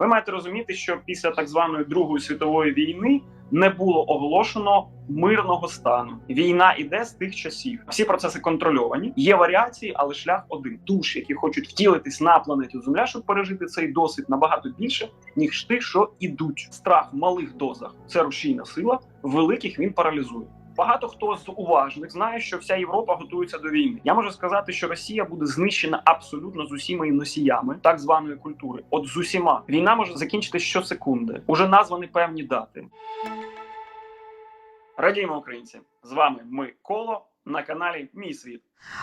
Ви маєте розуміти, що після так званої Другої світової війни не було оголошено мирного стану. Війна іде з тих часів. Всі процеси контрольовані. Є варіації, але шлях один. Душі, які хочуть втілитись на планеті Земля, щоб пережити цей досвід набагато більше, ніж тих, що ідуть. Страх в малих дозах це рушійна сила, в великих він паралізує. Багато хто з уважних знає, що вся Європа готується до війни. Я можу сказати, що Росія буде знищена абсолютно з усіма носіями так званої культури. От з усіма війна може закінчитися щосекунди. Уже названі певні дати. Радіємо українці! З вами ми коло на каналі Мій світ.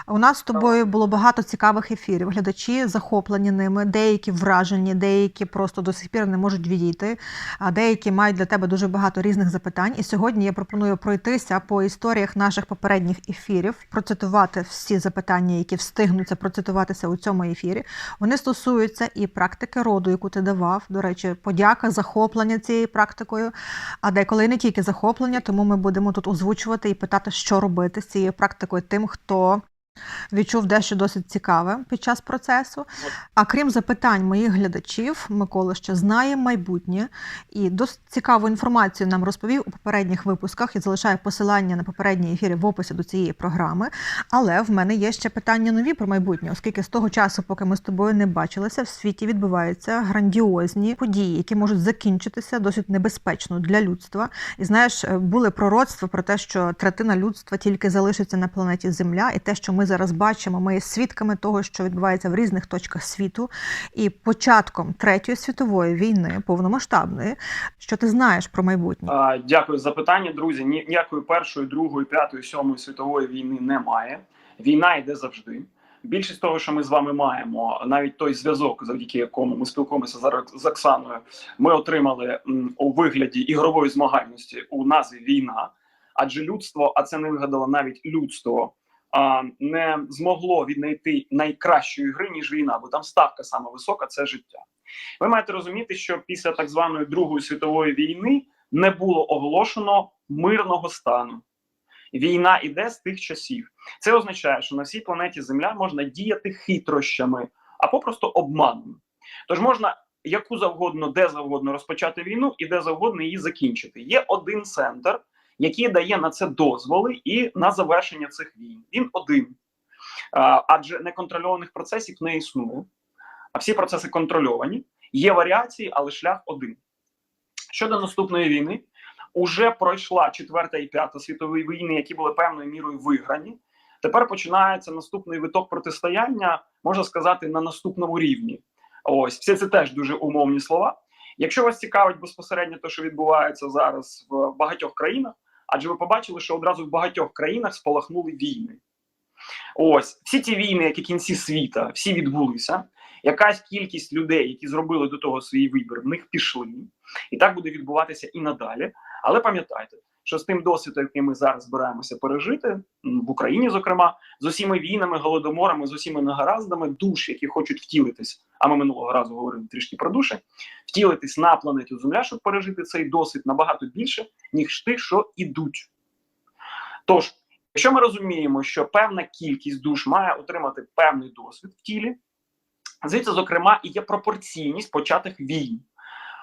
У нас з тобою було багато цікавих ефірів. Глядачі захоплені ними, деякі вражені, деякі просто до сих пір не можуть відійти, а деякі мають для тебе дуже багато різних запитань. І сьогодні я пропоную пройтися по історіях наших попередніх ефірів, процитувати всі запитання, які встигнуться процитуватися у цьому ефірі. Вони стосуються і практики роду, яку ти давав. До речі, подяка, захоплення цією практикою. А деколи не тільки захоплення, тому ми будемо тут озвучувати і питати, що робити з цією практикою тим, хто відчув дещо досить цікаве під час процесу. А крім запитань моїх глядачів, Микола ще знає майбутнє і досить цікаву інформацію нам розповів у попередніх випусках і залишає посилання на попередні ефіри в описі до цієї програми. Але в мене є ще питання нові про майбутнє, оскільки з того часу, поки ми з тобою не бачилися, в світі відбуваються грандіозні події, які можуть закінчитися досить небезпечно для людства. І знаєш, е, були пророцтва про те, що третина людства тільки залишиться на планеті Земля, і те, що ми зараз бачимо, ми є свідками того, що відбувається в різних точках світу, і початком третьої світової війни, повномасштабної, що ти знаєш про майбутнє? А, Дякую за питання, друзі. Ніякої першої, другої, п'ятої, сьомої світової війни немає. Війна йде завжди. Більшість того, що ми з вами маємо, навіть той зв'язок, завдяки якому ми спілкуємося зараз з Оксаною, ми отримали у вигляді ігрової змагальності у назві війна. Адже людство, а це не вигадало навіть людство, не змогло віднайти найкращої гри ніж війна, бо там ставка саме висока це життя. Ви маєте розуміти, що після так званої Другої світової війни не було оголошено мирного стану. Війна іде з тих часів. Це означає, що на всій планеті Земля можна діяти хитрощами а попросту обманом. Тож можна яку завгодно, де завгодно розпочати війну і де завгодно її закінчити. Є один центр, який дає на це дозволи і на завершення цих війн. Він один. Адже неконтрольованих процесів не існує, а всі процеси контрольовані. Є варіації, але шлях один. Щодо наступної війни, уже пройшла четверта і п'ята світові війни, які були певною мірою виграні. Тепер починається наступний виток протистояння, можна сказати, на наступному рівні. Ось все це теж дуже умовні слова. Якщо вас цікавить безпосередньо те, що відбувається зараз в багатьох країнах, адже ви побачили, що одразу в багатьох країнах спалахнули війни. Ось всі ці війни, як і кінці світа, всі відбулися. Якась кількість людей, які зробили до того свій вибір, в них пішли, і так буде відбуватися і надалі. Але пам'ятайте, що з тим досвідом, який ми зараз збираємося пережити в Україні, зокрема, з усіма війнами, голодоморами, з усіма негараздами, душ, які хочуть втілитись. А ми минулого разу говорили трішки про душі, втілитись на планеті Земля, щоб пережити цей досвід набагато більше, ніж тих, що ідуть. Тож, якщо ми розуміємо, що певна кількість душ має отримати певний досвід в тілі, звідси, зокрема, і є пропорційність початих війн.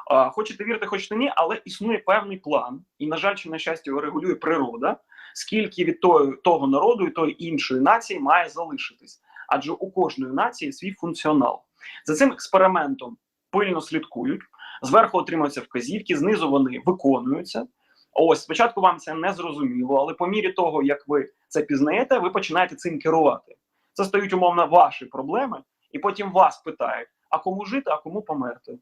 Хочете вірити, хочете ні, але існує певний план, і, на жаль, чи на щастя, його регулює природа, скільки від того, того народу і тої іншої нації має залишитись. Адже у кожної нації свій функціонал. За цим експериментом пильно слідкують, зверху отримуються вказівки, знизу вони виконуються. Ось спочатку вам це не зрозуміло, але по мірі того, як ви це пізнаєте, ви починаєте цим керувати. Це стають умовно ваші проблеми, і потім вас питають: а кому жити, а кому померти.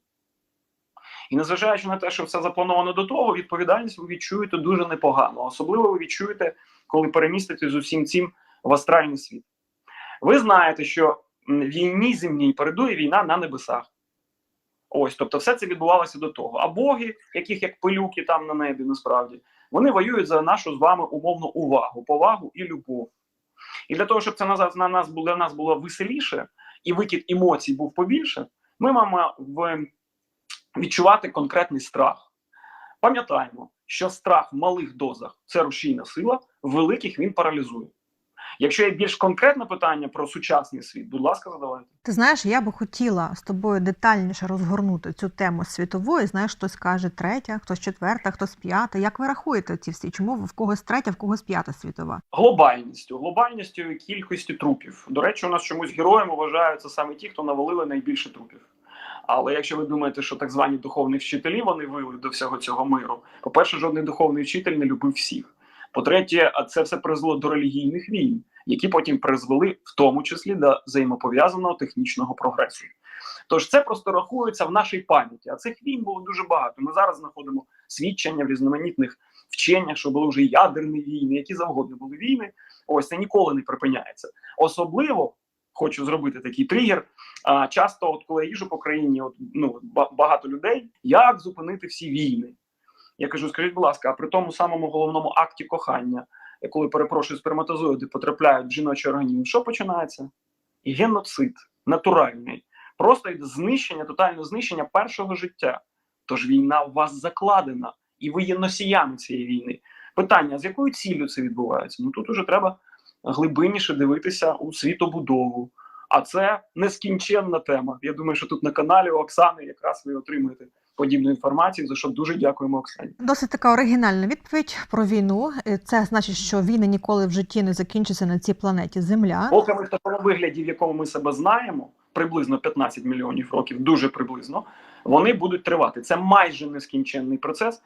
І незважаючи на те, що все заплановано до того, відповідальність ви відчуєте дуже непогано. Особливо ви відчуєте, коли перемістите з усім цим в астральний світ. Ви знаєте, що війні земній передує війна на небесах. Ось, тобто, все це відбувалося до того. А боги, яких як пилюки там на небі, насправді, вони воюють за нашу з вами умовну увагу, повагу і любов. І для того, щоб це на на нас було для нас було веселіше і викид емоцій був побільше, ми маємо в відчувати конкретний страх. Пам'ятаємо, що страх в малих дозах це рушійна сила, в великих він паралізує. Якщо є більш конкретне питання про сучасний світ, будь ласка, задавайте. Ти знаєш, я би хотіла з тобою детальніше розгорнути цю тему світової. Знаєш, хтось каже третя, хтось четверта, хтось п'ята. Як ви рахуєте ці всі? Чому в когось третя, в когось п'ята світова? Глобальністю, глобальністю і кількістю трупів. До речі, у нас чомусь героями вважаються саме ті, хто навалили найбільше трупів. Але якщо ви думаєте, що так звані духовні вчителі вони вили до всього цього миру, по-перше, жодний духовний вчитель не любив всіх. По-третє, це все призвело до релігійних війн, які потім призвели в тому числі до взаємопов'язаного технічного прогресу. Тож це просто рахується в нашій пам'яті. А цих війн було дуже багато. Ми зараз знаходимо свідчення в різноманітних вченнях, що були вже ядерні війни, які завгодно були війни. Ось це ніколи не припиняється. Особливо хочу зробити такий тригер. А часто, от коли я їжу по країні, от ну багато людей, як зупинити всі війни? Я кажу, скажіть, будь ласка, а при тому самому головному акті кохання, е, коли перепрошую сперматозоїди потрапляють в жіночий організм, що починається? Геноцид натуральний. Просто йде знищення, тотальне знищення першого життя. Тож війна в вас закладена, і ви є носіями цієї війни. Питання: з якою ціллю це відбувається? Ну тут уже треба глибинніше дивитися у світобудову. А це нескінченна тема. Я думаю, що тут на каналі у Оксани якраз ви отримуєте подібну інформацію, за що дуже дякуємо Оксані. Досить така оригінальна відповідь про війну. Е, Це значить, що війни ніколи в житті не закінчаться на цій планеті Земля. Поки ми в такому вигляді, в якому ми себе знаємо, приблизно 15 мільйонів років, дуже приблизно, вони будуть тривати. Це майже нескінченний процес,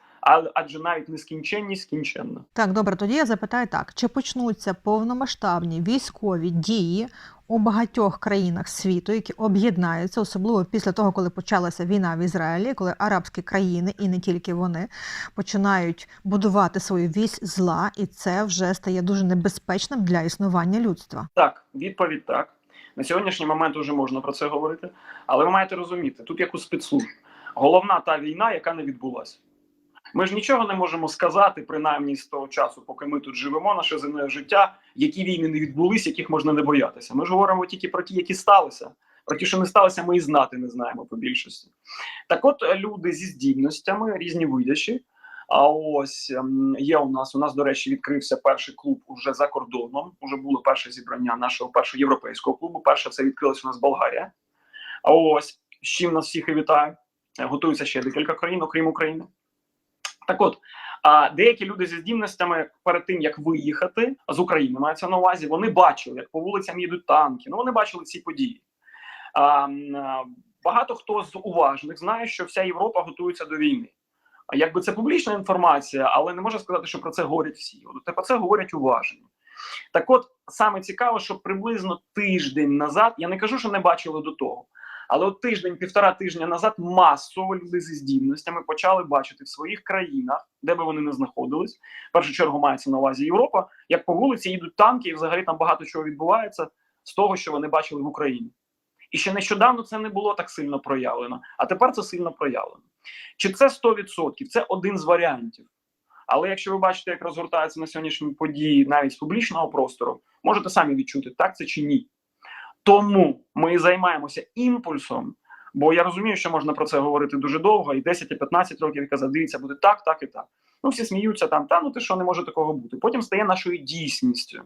адже навіть нескінченність скінченна. Так, добре, тоді я запитаю так: чи почнуться повномасштабні військові дії у багатьох країнах світу, які об'єднаються, особливо після того, коли почалася війна в Ізраїлі, коли арабські країни і не тільки вони починають будувати свою вісь зла, і це вже стає дуже небезпечним для існування людства. Так, відповідь так. На сьогоднішній момент вже можна про це говорити, але ви маєте розуміти, тут як у спецслужб. Головна та війна, яка не відбулася. Ми ж нічого не можемо сказати, принаймні з того часу, поки ми тут живемо, наше земне життя, які війни не відбулись, яких можна не боятися. Ми ж говоримо тільки про ті, які сталися. Про ті, що не сталося, ми і знати не знаємо по більшості. Так от люди зі здібностями, різні видачі. А ось ем, є у нас. У нас, до речі, відкрився перший клуб уже за кордоном. Уже було перше зібрання нашого першого європейського клубу. Перше це відкрилась у нас Болгарія. А ось з чим нас всіх і вітаю. Е, Готуються ще декілька країн, окрім України. Так от, а деякі люди зі здібностями перед тим як виїхати з України, мається на увазі, вони бачили, як по вулицям їдуть танки. Ну вони бачили ці події. А, багато хто з уважних знає, що вся Європа готується до війни. Якби це публічна інформація, але не можна сказати, що про це говорять всі. От про це говорять уважні. Так, от саме цікаво, що приблизно тиждень назад, я не кажу, що не бачили до того, але от тиждень, півтора тижня назад масово люди зі здібностями почали бачити в своїх країнах, де би вони не знаходились. В першу чергу мається на увазі Європа, як по вулиці їдуть танки, і взагалі там багато чого відбувається з того, що вони бачили в Україні. І ще нещодавно це не було так сильно проявлено, а тепер це сильно проявлено. Чи це 100%? Це один з варіантів. Але якщо ви бачите, як розгортаються на сьогоднішні події навіть з публічного простору, можете самі відчути, так це чи ні. Тому ми займаємося імпульсом, бо я розумію, що можна про це говорити дуже довго, і 10, і 15 років і казати, дивіться, буде так, так і так. Ну, всі сміються там, та ну ти що не може такого бути. Потім стає нашою дійсністю.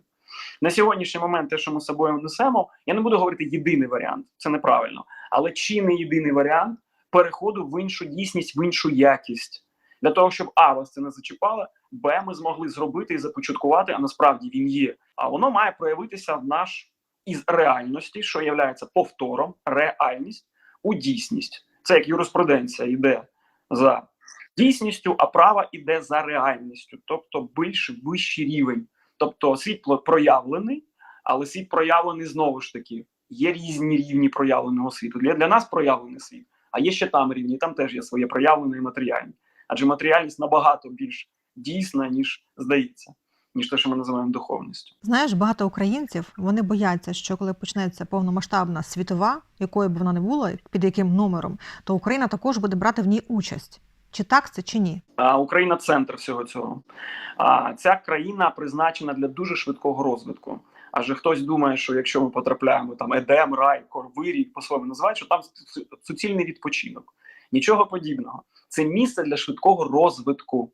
На сьогоднішній момент, те, що ми з собою несемо, я не буду говорити єдиний варіант, це неправильно. Але чи не єдиний варіант переходу в іншу дійсність, в іншу якість, для того, щоб А, вас це не зачіпало, Б, ми змогли зробити і започаткувати, а насправді він є. А воно має проявитися в наш із реальності, що є повтором, реальність у дійсність. Це як юриспруденція йде за дійсністю, а права йде за реальністю, тобто більш вищий рівень. Тобто світ проявлений, але світ проявлений знову ж таки. Є різні рівні проявленого світу. Для, для нас проявлений світ, а є ще там рівні, там теж є своє проявлене і матеріальне. Адже матеріальність набагато більш дійсна, ніж здається, ніж те, що ми називаємо духовністю. Знаєш, багато українців вони бояться, що коли почнеться повномасштабна світова, якою б вона не була, під яким номером, то Україна також буде брати в ній участь. Чи так це, чи ні? Україна центр всього цього. Ця країна призначена для дуже швидкого розвитку. Адже хтось думає, що якщо ми потрапляємо там Едем, Рай, Корвирі, по-своєму називають, що там суцільний відпочинок. Нічого подібного. Це місце для швидкого розвитку.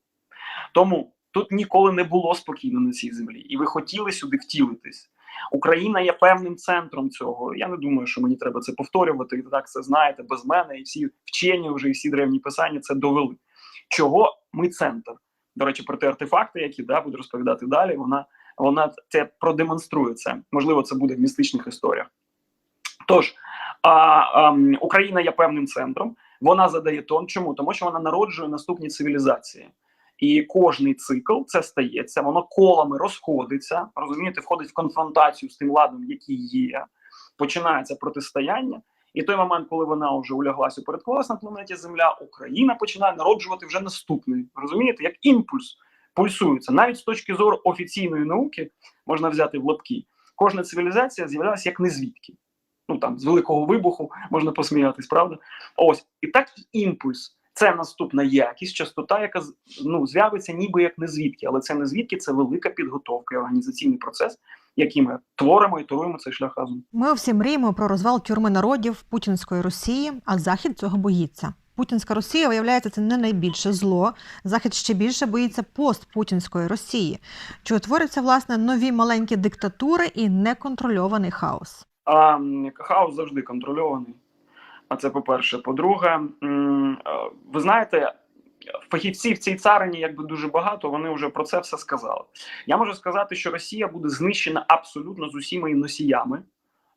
Тому тут ніколи не було спокійно на цій землі, і ви хотіли сюди втілитись. Україна є певним центром цього. Я не думаю, що мені треба це повторювати. Ви так це знаєте без мене, і всі вчені вже і всі древні писання це довели. Чого ми центр? До речі, про ті артефакти, які да, буду розповідати далі. Вона вона це продемонструє це. Можливо, це буде в містичних історіях. Тож а, а, Україна є певним центром. Вона задає тон. Чому? Тому що вона народжує наступні цивілізації. І кожний цикл це стається, воно колами розходиться, розумієте, входить в конфронтацію з тим ладом, який є. Починається протистояння, і той момент, коли вона вже уляглася колес на планеті Земля, Україна починає народжувати вже наступний. Розумієте, як імпульс пульсується. Навіть з точки зору офіційної науки можна взяти в лапки. Кожна цивілізація з'являлася як незвідки. Ну там з великого вибуху можна посміятись, правда? Ось і так імпульс. Це наступна якість, частота, яка ну, з'явиться ніби як незвідки, але це незвідки, це велика підготовка і організаційний процес, який ми творимо і торуємо цей шлях разом. Ми всі мріємо про розвал тюрми народів путінської Росії, а Захід цього боїться. Путінська Росія, виявляється, це не найбільше зло. Захід ще більше боїться постпутінської Росії. Чи утворяться власне нові маленькі диктатури і неконтрольований хаос? А хаос завжди контрольований. А це по-перше. По-друге, е, ви знаєте, фахівців в цій царині якби дуже багато, вони вже про це все сказали. Я можу сказати, що Росія буде знищена абсолютно з усіма носіями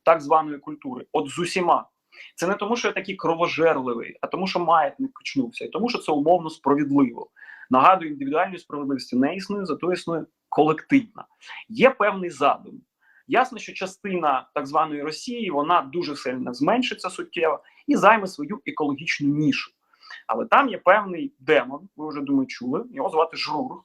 так званої культури. От з усіма. Це не тому, що я такий кровожерливий, а тому, що маятник качнувся, і тому, що це умовно справедливо. Нагадую, індивідуальної справедливості не існує, зато існує колективна. Є певний задум. Ясно, що частина так званої Росії вона дуже сильно зменшиться суттєво і займе свою екологічну нішу. Але там є певний демон, ви вже думаю, чули, його звати Жрур.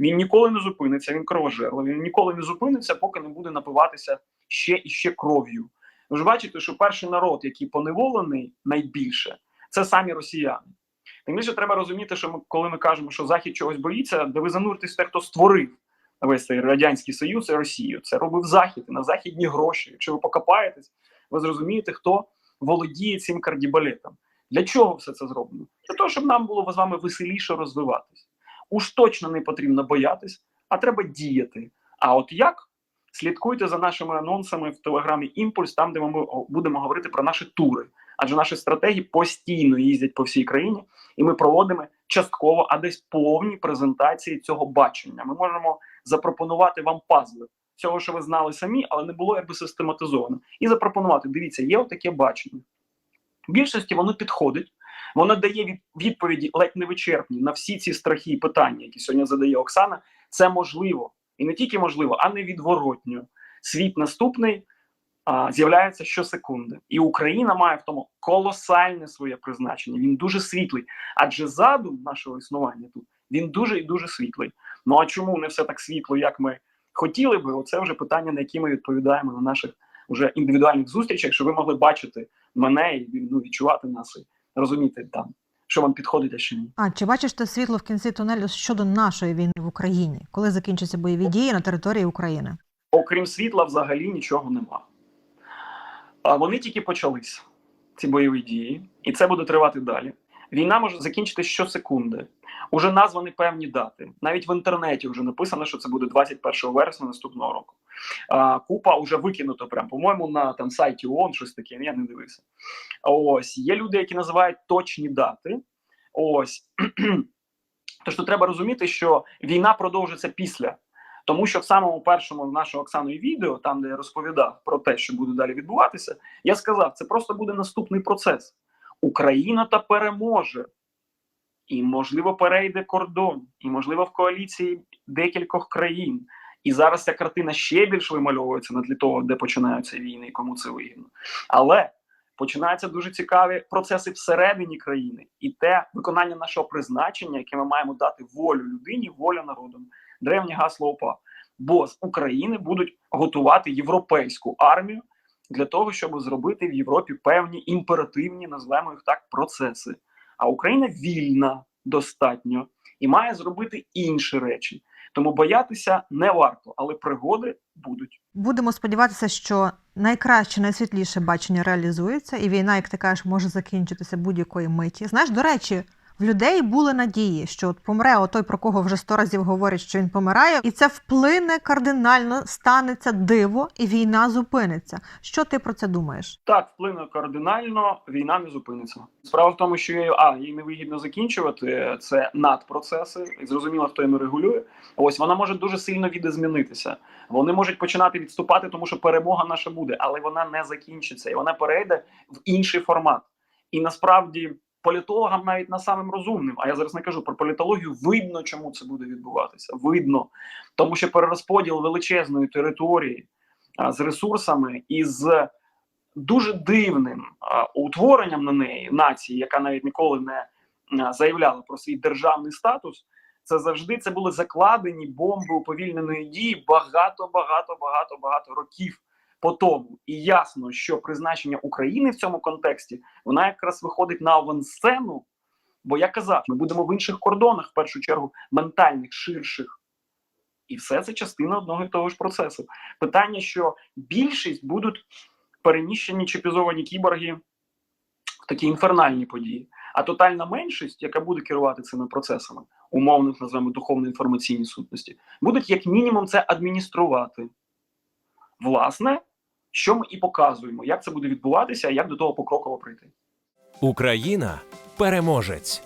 Він ніколи не зупиниться, він кровожерливий, він ніколи не зупиниться, поки не буде напиватися ще і ще кров'ю. Ви ж бачите, що перший народ, який поневолений найбільше, це самі росіяни. Тим більше треба розуміти, що ми, коли ми кажемо, що Захід чогось боїться, де ви зануритесь те, хто створив весь цей радянський союз і Росію. Це робив Захід і на західні гроші. Якщо ви покопаєтесь, ви зрозумієте, хто володіє цим кардібалетом. Для чого все це зроблено? Для того, щоб нам було з вами веселіше розвиватись. Уж точно не потрібно боятись, а треба діяти. А от як? Слідкуйте за нашими анонсами в телеграмі Імпульс, там, де ми будемо говорити про наші тури. Адже наші стратегії постійно їздять по всій країні, і ми проводимо частково, а десь повні презентації цього бачення. Ми можемо запропонувати вам пазли цього, що ви знали самі, але не було якби систематизовано. І запропонувати: дивіться, є отаке бачення. В більшості воно підходить, воно дає від, відповіді ледь невичерпні на всі ці страхи і питання, які сьогодні задає Оксана. Це можливо. І не тільки можливо, а не відворотньо. Світ наступний а, з'являється щосекунди. І Україна має в тому колосальне своє призначення. Він дуже світлий. Адже задум нашого існування тут він дуже і дуже світлий. Ну а чому не все так світло, як ми хотіли би? Оце вже питання, на які ми відповідаємо на наших вже індивідуальних зустрічах, щоб ви могли бачити мене і ну, відчувати нас і розуміти там, що вам підходить, а що ні. А чи бачиш ти світло в кінці тунелю щодо нашої війни в Україні, коли закінчаться бойові дії на території України? Окрім світла, взагалі нічого нема. А вони тільки почались, ці бойові дії, і це буде тривати далі. Війна може закінчитися щосекунди. Уже названі певні дати. Навіть в інтернеті вже написано, що це буде 21 вересня наступного року. А, Купа вже викинуто, прям, по-моєму, на там сайті ООН, щось таке. Я не дивився. Ось є люди, які називають точні дати. Ось тож тут треба розуміти, що війна продовжиться після. Тому що в самому першому нашого Оксаною відео, там де я розповідав про те, що буде далі відбуватися, я сказав, це просто буде наступний процес. Україна та переможе, і, можливо, перейде кордон, і, можливо, в коаліції декількох країн. І зараз ця картина ще більш вимальовується на тлі того, де починаються війни і кому це вигідно. Але починаються дуже цікаві процеси всередині країни і те виконання нашого призначення, яке ми маємо дати волю людині, волю народу. Древнє гасло ОПА. Бо з України будуть готувати європейську армію для того, щоб зробити в Європі певні імперативні, назвемо їх так, процеси. А Україна вільна достатньо і має зробити інші речі. Тому боятися не варто, але пригоди будуть. Будемо сподіватися, що найкраще, найсвітліше бачення реалізується, і війна, як ти кажеш, може закінчитися будь-якої миті. Знаєш, до речі, в людей були надії, що от помре отой, про кого вже сто разів говорять, що він помирає, і це вплине кардинально, станеться диво, і війна зупиниться. Що ти про це думаєш? Так, вплине кардинально, війна не зупиниться. Справа в тому, що її, а їй невигідно закінчувати це надпроцеси, і зрозуміло, хто їм регулює. Ось вона може дуже сильно відозмінитися. Вони можуть починати відступати, тому що перемога наша буде, але вона не закінчиться, і вона перейде в інший формат. І насправді політологам, навіть на самим розумним, а я зараз не кажу про політологію, видно, чому це буде відбуватися. Видно, тому що перерозподіл величезної території а, з ресурсами і з дуже дивним а, утворенням на неї нації, яка навіть ніколи не а, заявляла про свій державний статус. Це завжди це були закладені бомби уповільненої дії багато, багато, багато, багато років по тому. І ясно, що призначення України в цьому контексті вона якраз виходить на авансцену. Бо я казав, ми будемо в інших кордонах, в першу чергу, ментальних, ширших. І все це частина одного і того ж процесу. Питання, що більшість будуть переміщені чіпізовані кіборги в такі інфернальні події. А тотальна меншість, яка буде керувати цими процесами, умовних називаємо духовно-інформаційні сутності, будуть як мінімум це адмініструвати. Власне, що ми і показуємо, як це буде відбуватися, як до того покроково прийти. Україна переможець.